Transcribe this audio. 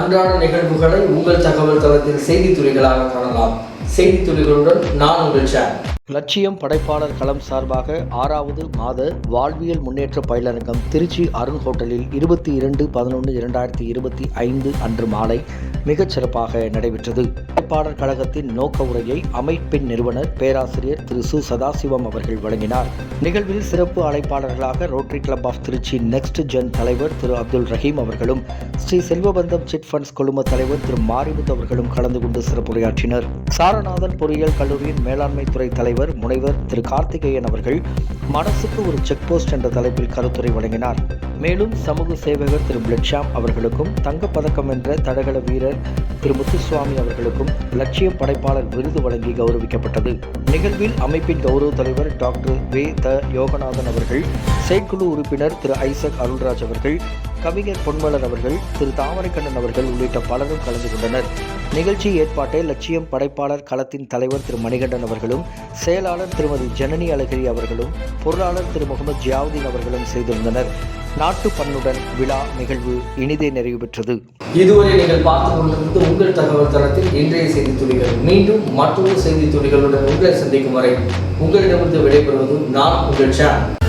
அன்றாட நிகழ்வுகளை உங்கள் தகவல் தளத்தில் செய்தி காணலாம். செய்தி நான் உங்கள் ஷேர் லட்சியம் படைப்பாளர் களம் சார்பாக ஆறாவது மாத வாழ்வியல் முன்னேற்ற பயிலரங்கம் திருச்சி அருண் ஹோட்டலில் இருபத்தி இரண்டு பதினொன்று இரண்டாயிரத்தி இருபத்தி ஐந்து அன்று மாலை மிகச் சிறப்பாக நடைபெற்றது. பாடற் கழகத்தின் நோக்க உரையை அமைப்பின் நிறுவனர் பேராசிரியர் திரு. சு. சதாசிவம் அவர்கள் வழங்கினார். நிகழ்வில் சிறப்பு அழைப்பாளர்களாக rotary club of Trichy next gen தலைவர் திரு. அப்துல் ரஹீம் அவர்களும் ஸ்ரீ செல்வபந்தம் சிட் ஃபண்ட்ஸ் குழும தலைவர் திரு. மாரிமுத்து அவர்களும் கலந்து கொண்டு சிறப்புரையாற்றினர். சாரநாதன் பொறியியல் கல்லூரியின் மேலாண்மை துறை தலைவர் முனைவர் திரு. கார்த்திகேயன் அவர்கள் மனசுக்கு ஒரு செக் போஸ்ட் என்ற தலைப்பில் கருத்துரை வழங்கினார். மேலும் சமூக சேவகர் திரு பிளட்ஷாம் அவர்களுக்கும் தங்கப்பதக்கம் என்ற தடகள வீரர் திரு முத்துசுவாமி அவர்களுக்கும் லட்சிய படைப்பாளர் விருது வழங்கி கௌரவிக்கப்பட்டது. நிகழ்வில் அமைப்பின் கௌரவ தலைவர் டாக்டர் வே த யோகநாதன் அவர்கள் செயற்குழு உறுப்பினர் திரு ஐசக் அருள்ராஜ் அவர்கள் கவிஞர் பொன்மலர் அவர்கள் திரு தாமரைக்கண்ணன் அவர்கள் உள்ளிட்ட பலரும் கலந்து கொண்டனர். நிகழ்ச்சி ஏற்பாட்டை லட்சியம் படைப்பாளர் களத்தின் தலைவர் திரு மணிகண்டன் அவர்களும் செயலாளர் திருமதி ஜனனி அழகிரி அவர்களும் பொருளாளர் திரு முகமது ஜியாவுதீன் அவர்களும் செய்திருந்தனர் நாட்டு பண்ணுடன் விழா நிகழ்வு இனிதே நிறைவு பெற்றது. இதுவரை நீங்கள் பார்த்து கொண்டிருந்து உங்கள் தகவல் தளத்தில் இன்றைய செய்தி துளிகள். மீண்டும் மற்றொரு செய்தி துளிகளுடன் உங்களை சந்திக்கும் வரை உங்களிடமிருந்து விடைபெறுவது நான் உங்கள் சேன்